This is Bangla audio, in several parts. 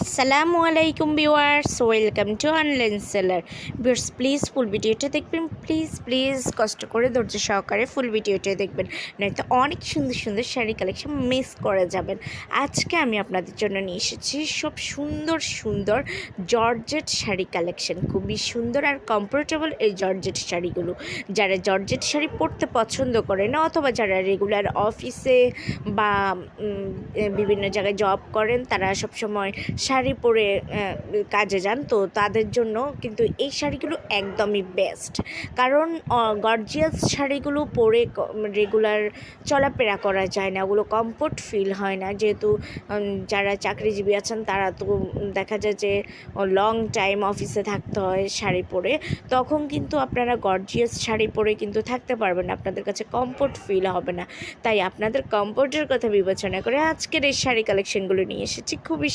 আসসালামু আলাইকুম viewers welcome to online seller viewers please full ভিডিওটা দেখবেন। প্লিজ প্লিজ কষ্ট করে ধৈর্য সহকারে ফুল ভিডিওটা দেখবেন। নয়তো অনেক সুন্দর সুন্দর শাড়ি কালেকশন মিস করে যাবেন। আজকে আমি আপনাদের জন্য নিয়ে এসেছি সব সুন্দর সুন্দর জর্জেট শাড়ি কালেকশন খুবই সুন্দর আর কমফোর্টেবল এই জর্জেট শাড়িগুলো। যারা জর্জেট শাড়ি পরতে পছন্দ করে না, অথবা যারা রেগুলার অফিসে বা বিভিন্ন জায়গায় জব করেন, তারা সবসময় শাড়ি পরে কাজে যান, তো তাদের জন্য কিন্তু এই শাড়িগুলো একদমই বেস্ট কারণ গর্জিয়াস শাড়িগুলো পরে রেগুলার চলাফেরা করা যায় না, ওগুলো কমফোর্ট ফিল হয় না। যেহেতু যারা চাকরিজীবী আছেন, তারা তো দেখা যায় যে লং টাইম অফিসে থাকতে হয় শাড়ি পরে। তখন কিন্তু আপনারা গর্জিয়াস শাড়ি পরে কিন্তু থাকতে পারবেন আপনাদের কাছে কমফোর্ট ফিল হবে না। তাই আপনাদের কমফোর্টের কথা বিবেচনা করে আজকের এই শাড়ি কালেকশনগুলো নিয়ে এসেছি। খুবই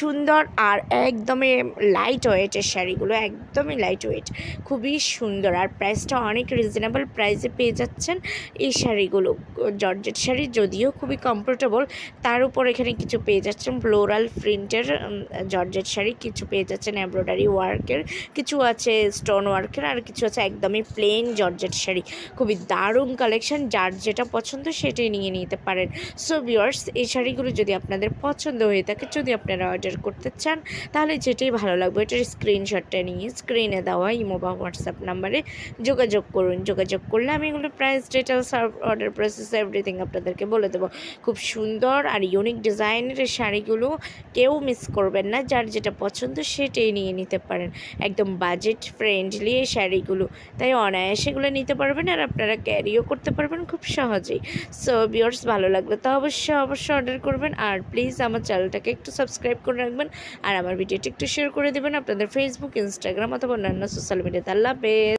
সুন্দর আর একদমই লাইট ওয়েটের শাড়িগুলো, একদমই লাইট ওয়েট খুবই সুন্দর। আর প্রাইসটা অনেক রিজনেবল প্রাইসে পেয়ে যাচ্ছেন এই শাড়িগুলো, জর্জেট শাড়ি যদিও খুবই কমফোর্টেবল তার উপর এখানে কিছু পেয়ে যাচ্ছেন ফ্লোরাল প্রিন্টের জর্জেট শাড়ি, কিছু পেয়ে যাচ্ছেন এমব্রয়ডারি ওয়ার্কের কিছু আছে স্টোন ওয়ার্কের আর কিছু আছে একদমই প্লেন জর্জেট শাড়ি। খুবই দারুণ কালেকশন যার যেটা পছন্দ সেটাই নিয়ে নিতে পারেন। সো ভিউয়ার্স এই শাড়িগুলো যদি আপনাদের পছন্দ হয়ে থাকে, যদি আপনারা অর্ডার করতে চান, তাহলে যেটাই ভালো লাগবে এটার স্ক্রিনশটটা নিয়ে স্ক্রিনে দেওয়া ইমো বা হোয়াটসঅ্যাপ নাম্বারে যোগাযোগ করুন। যোগাযোগ করলে আমি এগুলো price details order process everything আপনাদেরকে বলে দেবো। খুব সুন্দর আর ইউনিক ডিজাইনের শাড়িগুলো কেউ মিস করবেন না, যার যেটা পছন্দ সেটাই নিয়ে নিতে পারেন। একদম বাজেট ফ্রেন্ডলি এই শাড়িগুলো। তাই অনায়াসে এগুলো নিতে পারবেন আর আপনারা ক্যারিও করতে পারবেন খুব সহজেই। সো বিয়ার্স ভালো লাগলে তো অবশ্যই অবশ্যই অর্ডার করবেন। আর প্লিজ আমার চ্যানেলটাকে একটু সাবস্ক্রাইব করে রাখবেন আর আমার ভিডিওটি একটু শেয়ার করে দেবেন আপনাদের ফেসবুক ইনস্টাগ্রাম অথবা অন্যান্য সোশ্যাল মিডিয়াতে আল্লাহ